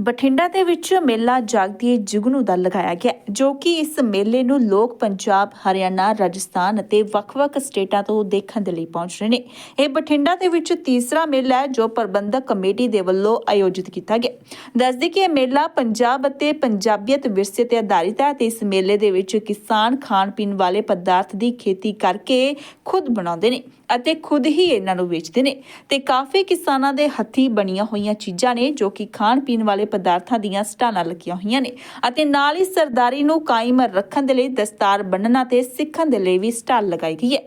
ਬਠਿੰਡਾ ਦੇ ਵਿੱਚ ਮੇਲਾ ਜਾਗਦੀ ਜੁਗਨੂ ਦਾ ਲਗਾਇਆ ਗਿਆ, ਜੋ ਕਿ ਇਸ ਮੇਲੇ ਨੂੰ ਲੋਕ ਪੰਜਾਬ, ਹਰਿਆਣਾ, ਰਾਜਸਥਾਨ ਅਤੇ ਵੱਖ-ਵੱਖ ਸਟੇਟਾਂ ਤੋਂ ਦੇਖਣ ਦੇ ਲਈ ਪਹੁੰਚ ਰਹੇ ਨੇ। ਇਹ ਬਠਿੰਡਾ ਦੇ ਵਿੱਚ ਤੀਸਰਾ ਮੇਲਾ ਹੈ, ਜੋ ਪ੍ਰਬੰਧਕ ਕਮੇਟੀ ਦੇ ਵੱਲੋਂ ਆਯੋਜਿਤ ਕੀਤਾ ਗਿਆ। ਦੱਸਦੇ ਕਿ ਇਹ ਮੇਲਾ ਪੰਜਾਬ ਅਤੇ ਪੰਜਾਬੀਅਤ ਵਿਰਸੇ ਤੇ ਆਧਾਰਿਤ ਹੈ ਤੇ ਇਸ ਮੇਲੇ ਦੇ ਵਿੱਚ ਕਿਸਾਨ ਖਾਣ ਪੀਣ ਵਾਲੇ ਪਦਾਰਥ ਦੀ ਖੇਤੀ ਕਰਕੇ ਖੁਦ ਬਣਾਉਂਦੇ ਨੇ। ਅਤੇ ਖੁਦ ਹੀ ਇਹਨਾਂ ਨੂੰ ਵੇਚਦੇ ਨੇ। ਤੇ ਕਾਫੀ ਕਿਸਾਨਾਂ ਦੇ ਹੱਥੀ ਬਣੀਆਂ ਹੋਈਆਂ ਚੀਜ਼ਾਂ ਨੇ ਜੋ ਕਿ ਖਾਣ ਪੀਣ ਵਾਲੇ ਪਦਾਰਥਾਂ ਦੀਆਂ ਸਟਾਲਾਂ ਲੱਗੀਆਂ ਹੋਈਆਂ ਨੇ। ਅਤੇ ਨਾਲ ਹੀ ਸਰਦਾਰੀ ਨੂੰ ਕਾਇਮ ਰੱਖਣ ਦੇ ਲਈ ਦਸਤਾਰ ਬੰਨਣਾ ਤੇ ਸਿੱਖਣ ਦੇ ਲਈ ਵੀ ਸਟਾਲ ਲਗਾਈ ਗਈ ਹੈ।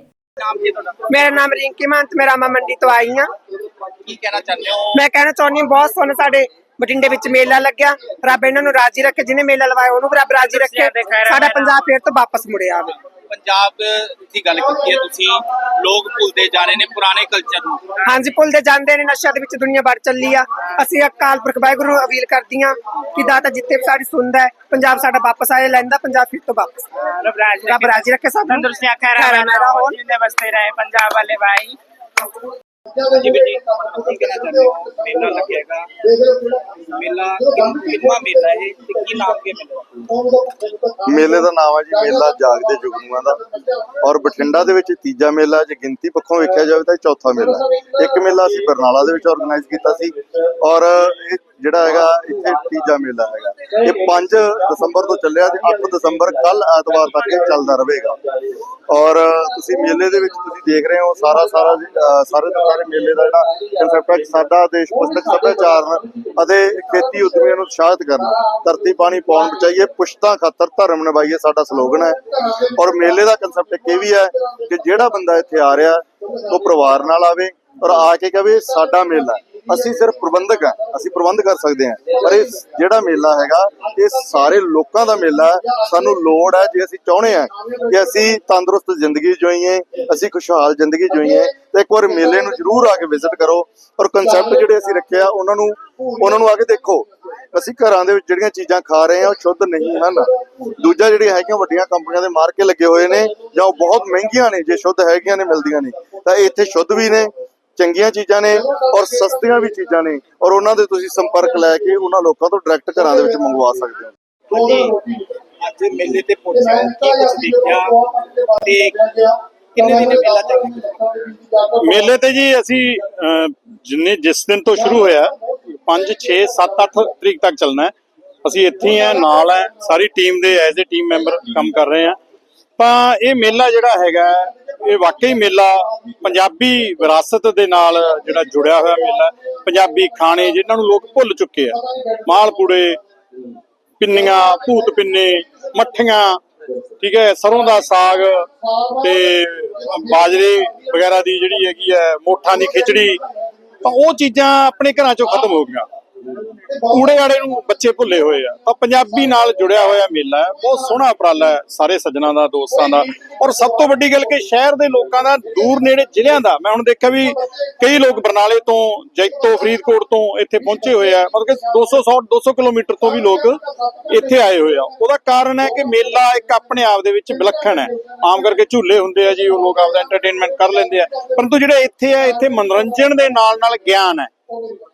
ਮੇਰਾ ਨਾਮ ਰਿੰਕੀ ਮਹੰਤ ਮੇਰਾ ਰਾਮਾ ਮੰਡੀ ਤੋਂ ਆਈ ਹਾਂ। ਕੀ ਕਹਿਣਾ ਚਾਹੁੰਦੇ ਹੋ? ਮੈਂ ਕਹਿਣਾ ਚਾਹੁੰਦੀ ਹਾਂ ਬਹੁਤ ਸੋਹਣਾ ਸਾਡੇ ਬਠਿੰਡੇ ਵਿੱਚ ਮੇਲਾ ਲੱਗਿਆ। ਰੱਬ ਇਹਨਾਂ ਨੂੰ ਰਾਜੀ ਰੱਖੇ ਜਿਹਨੇ ਮੇਲਾ ਲਵਾਇਆ ਉਹਨੂੰ ਵੀ ਰੱਬ ਰਾਜੀ ਰੱਖੇ। ਸਾਡਾ ਪੰਜਾਬ ਫੇਰ ਤੋਂ ਵਾਪਸ ਮੁੜਿਆ ਆਵੇ। ਪੰਜਾਬ ਦੀ ਗੱਲ ਕੀਤੀ ਹੈ ਤੁਸੀਂ ਲੋਕ ਭੁੱਲਦੇ ਜਾ ਰਹੇ ਨੇ ਪੁਰਾਣੇ ਕਲਚਰ ਨੂੰ। ਹਾਂਜੀ ਭੁੱਲਦੇ ਜਾਂਦੇ ਨੇ ਨਸ਼ਿਆਂ ਦੇ ਵਿੱਚ ਦੁਨੀਆ ਭਰ ਚੱਲੀ ਆ। ਅਸੀਂ ਅਕਾਲ ਪੁਰਖ ਵਾਹਿਗੁਰੂ ਨੂੰ ਅਪੀਲ ਕਰਦੀਆਂ ਕਿ ਦਾਤਾ ਜਿੱਥੇ ਵੀ ਸਾਡੀ ਸੁਣਦਾ ਹੈ ਪੰਜਾਬ ਸਾਡਾ ਵਾਪਸ ਆਏ ਲੈਂਦਾ ਪੰਜਾਬ ਫਿਰ ਤੋਂ ਵਾਪਸ। ਰੱਬ ਰਾਜ ਰੱਖੇ। ਸਭ ਨੂੰ। ਤੰਦਰੁਸਤੀਆਂ ਖੈਰਾਂ ਖੈਰਾਂ ਮੇਰਾ ਹੋਣ ਜਿੰਦੇ ਵਸਤੇ ਰਹੇ ਪੰਜਾਬ ਵਾਲੇ ਭਾਈ ਜੀ ਬੇਟੀ ਕਹਿਣਾ ਚਾਹੁੰਦੇ ਹੋ ਮੇਲਾ ਲੱਗੇਗਾ ਮੇਲਾ ਕਿੰਨ- ਮੇਲਾ ਹੈ ਤੇ ਕੀ ਨਾਮ ਕੀ ਮੇਲਾ ਮੇਲੇ ਦਾ ਨਾਮ ਹੈ ਜੀ ਮੇਲਾ ਜਾਗਦੇ ਜੁਗਨੂਆਂ ਦਾ। ਔਰ ਬਠਿੰਡਾ ਦੇ ਵਿੱਚ ਤੀਜਾ ਮੇਲਾ ਜੇ ਗਿਣਤੀ ਪੱਖੋਂ ਵੇਖਿਆ ਜਾਵੇ ਤਾਂ ਇਹ ਚੌਥਾ ਮੇਲਾ ਇੱਕ ਮੇਲਾ ਅਸੀਂ ਬਰਨਾਲਾ ਦੇ ਵਿੱਚ ਆਰਗੇਨਾਈਜ਼ ਕੀਤਾ ਸੀ। ਔਰ ਇਹ ਜਿਹੜਾ ਹੈਗਾ, ਇੱਥੇ ਤੀਜਾ ਮੇਲਾ ਹੈਗਾ। ਇਹ 5 ਦਸੰਬਰ ਤੋਂ ਚੱਲਿਆ ਤੇ 8 ਦਸੰਬਰ ਕੱਲ ਐਤਵਾਰ ਤੱਕ ਇਹ ਚੱਲਦਾ ਰਹੇਗਾ ਔਰ ਤੁਸੀਂ ਮੇਲੇ ਦੇ ਵਿੱਚ ਤੁਸੀਂ ਦੇਖ ਰਹੇ ਹੋ ਸਾਰਾ ਸਾਰਾ ਸਾਰੇ ਦੇ ਸਾਰੇ ਮੇਲੇ ਦਾ ਜਿਹੜਾ ਕਨਸੈਪਟ ਹੈ ਸਾਡਾ ਦੇਸ਼ ਪੁਸਤਕ ਸੱਭਿਆਚਾਰ ਅਤੇ ਖੇਤੀ ਉਦਮੀਆਂ ਨੂੰ ਉਤਸ਼ਾਹਿਤ ਕਰਨਾ ਧਰਤੀ ਪਾਣੀ ਪਾਉਣ ਬਚਾਈਏ ਪੁਸ਼ਤਾਂ ਖਾਤਰ ਧਰਮ ਨਿਭਾਈਏ ਸਾਡਾ ਸਲੋਗਨ ਹੈ ਔਰ ਮੇਲੇ ਦਾ ਕਨਸੈਪਟ ਇਹ ਵੀ ਹੈ ਕਿ ਜਿਹੜਾ ਬੰਦਾ ਇੱਥੇ ਆ ਰਿਹਾ ਉਹ ਪਰਿਵਾਰ ਨਾਲ ਆਵੇ ਔਰ ਆ ਕੇ ਕਹੇ ਸਾਡਾ ਮੇਲਾ ਹੈ। ਅਸੀਂ ਸਿਰਫ ਪ੍ਰਬੰਧਕ ਹਾਂ, ਅਸੀਂ ਪ੍ਰਬੰਧ ਕਰ ਸਕਦੇ ਹਾਂ। ਪਰ ਇਹ ਜਿਹੜਾ ਮੇਲਾ ਹੈਗਾ, ਇਹ ਸਾਰੇ ਲੋਕਾਂ ਦਾ ਮੇਲਾ ਹੈ। ਸਾਨੂੰ ਲੋੜ ਹੈ ਜੇ ਅਸੀਂ ਚਾਹੁੰਦੇ ਹਾਂ ਕਿ ਅਸੀਂ ਤੰਦਰੁਸਤ ਜ਼ਿੰਦਗੀ ਜਿਉਈਏ, ਅਸੀਂ ਖੁਸ਼ਹਾਲ ਜ਼ਿੰਦਗੀ ਜਿਉਈਏ, ਤੇ ਇੱਕ ਵਾਰ ਮੇਲੇ ਨੂੰ ਜ਼ਰੂਰ ਆ ਕੇ ਵਿਜ਼ਿਟ ਕਰੋ। ਔਰ ਕਨਸੈਪਟ ਜਿਹੜੇ ਅਸੀਂ ਰੱਖਿਆ, ਉਹਨਾਂ ਨੂੰ ਉਹਨਾਂ ਨੂੰ ਆ ਕੇ ਦੇਖੋ। ਅਸੀਂ ਘਰਾਂ ਦੇ ਵਿੱਚ ਜਿਹੜੀਆਂ ਚੀਜ਼ਾਂ ਖਾ ਰਹੇ ਹਾਂ, ਉਹ ਸ਼ੁੱਧ ਨਹੀਂ ਹਨ। ਦੂਜਾ ਜਿਹੜੀਆਂ ਹੈਗੀਆਂ, ਵੱਡੀਆਂ ਕੰਪਨੀਆਂ ਦੇ ਮਾਰਕੇ ਲੱਗੇ ਹੋਏ ਨੇ, ਜਾਂ ਉਹ ਬਹੁਤ ਮਹਿੰਗੀਆਂ ਨੇ, ਜੇ ਸ਼ੁੱਧ ਹੈਗੀਆਂ ਨੇ, ਮਿਲਦੀਆਂ ਨੇ, ਤਾਂ ਇਹ ਇੱਥੇ ਸ਼ੁੱਧ ਵੀ ਨੇ। ਚੰਗੀਆਂ ਚੀਜ਼ਾਂ ਨੇ ਔਰ ਸਸਤੀਆਂ ਵੀ ਚੀਜ਼ਾਂ ਨੇ ਔਰ ਉਹਨਾਂ ਦੇ ਤੁਸੀਂ ਸੰਪਰਕ ਲੈ ਕੇ ਉਹਨਾਂ ਲੋਕਾਂ ਤੋਂ ਡਾਇਰੈਕਟ ਘਰਾਂ ਦੇ ਵਿੱਚ ਮੰਗਵਾ ਸਕਦੇ ਹੋ। ਅੱਜ ਮੇਲੇ ਤੇ ਪਹੁੰਚੇ ਹੋ ਕੀ ਕੁਝ ਦੇਖਿਆ? ਤੇ ਕਿੰਨੇ ਦਿਨ ਮੇਲਾ ਚੱਲੇਗਾ ਮੇਲੇ ਤੇ ਜੀ ਅਸੀਂ ਜਿੰਨੇ ਜਿਸ ਦਿਨ ਤੋਂ ਸ਼ੁਰੂ ਹੋਇਆ 5 6 7 8 ਤਰੀਕ ਤੱਕ ਚੱਲਣਾ ਹੈ। ਅਸੀਂ ਇੱਥੇ ਹੀ ਆ ਨਾਲ ਹੈ ਸਾਰੀ ਟੀਮ ਦੇ ਐਜ਼ ਅ ਟੀਮ ਮੈਂਬਰ ਕੰਮ ਕਰ ਰਹੇ ਆ ਤਾਂ ਇਹ ਮੇਲਾ ਜਿਹੜਾ ਹੈਗਾ, ਇਹ ਵਾਕਈ ਮੇਲਾ ਪੰਜਾਬੀ ਵਿਰਾਸਤ ਦੇ ਨਾਲ ਜਿਹੜਾ ਜੁੜਿਆ ਹੋਇਆ ਮੇਲਾ, ਪੰਜਾਬੀ ਖਾਣੇ ਜਿਨ੍ਹਾਂ ਨੂੰ ਲੋਕ ਭੁੱਲ ਚੁੱਕੇ ਆ। ਮਾਲਪੂੜੇ ਪਿੰਨੀਆਂ, ਭੂਤ ਪਿੰਨੇ, ਮੱਠੀਆਂ, ਠੀਕ ਹੈ, ਸਰੋਂ ਦਾ ਸਾਗ ਤੇ ਬਾਜਰੇ ਵਗੈਰਾ ਦੀ ਜਿਹੜੀ ਹੈਗੀ ਹੈ, ਮੋਠਾਂ ਦੀ ਖਿਚੜੀ, ਤਾਂ ਉਹ ਚੀਜ਼ਾਂ ਆਪਣੇ ਘਰਾਂ ਚੋਂ ਖਤਮ ਹੋ ਗਈਆਂ। ਊੜੇ ਆੜੇ ਨੂੰ ਬੱਚੇ ਭੁੱਲੇ ਹੋਏ ਆ। ਤਾਂ ਪੰਜਾਬੀ ਨਾਲ ਜੁੜਿਆ ਹੋਇਆ ਮੇਲਾ ਹੈ। ਬਹੁਤ ਸੋਹਣਾ ਉਪਰਾਲਾ ਹੈ ਸਾਰੇ ਸੱਜਣਾ ਦਾ, ਦੋਸਤਾਂ ਦਾ। ਔਰ ਸਭ ਤੋਂ ਵੱਡੀ ਗੱਲ ਕਿ ਸ਼ਹਿਰ ਦੇ ਲੋਕਾਂ ਦਾ ਦੂਰ ਨੇੜੇ ਜ਼ਿਲ੍ਹਿਆਂ ਦਾ। ਮੈਂ ਹੁਣ ਦੇਖਿਆ ਵੀ ਕਈ ਲੋਕ ਬਰਨਾਲੇ ਤੋਂ, ਜੈਤੋ ਫਰੀਦਕੋਟ ਤੋਂ ਇੱਥੇ ਪਹੁੰਚੇ ਹੋਏ ਆ। ਮਤਲਬ ਕਿ 200 100 200 ਕਿਲੋਮੀਟਰ ਤੋਂ ਵੀ ਲੋਕ ਇੱਥੇ ਆਏ ਹੋਏ ਆ। ਉਹਦਾ ਕਾਰਨ ਹੈ ਕਿ ਮੇਲਾ ਇੱਕ ਆਪਣੇ ਆਪ ਦੇ ਵਿੱਚ ਵਿਲੱਖਣ ਹੈ। ਆਮ ਕਰਕੇ ਝੂਲੇ ਹੁੰਦੇ ਆ ਜੀ, ਉਹ ਲੋਕ ਆਪਦਾ ਐਂਟਰਟੇਨਮੈਂਟ ਕਰ ਲੈਂਦੇ ਆ। ਪਰੰਤੂ ਜਿਹੜੇ ਇੱਥੇ ਆ, ਇੱਥੇ ਮਨੋਰੰਜਨ ਦੇ ਨਾਲ ਨਾਲ ਗਿਆਨ ਹੈ।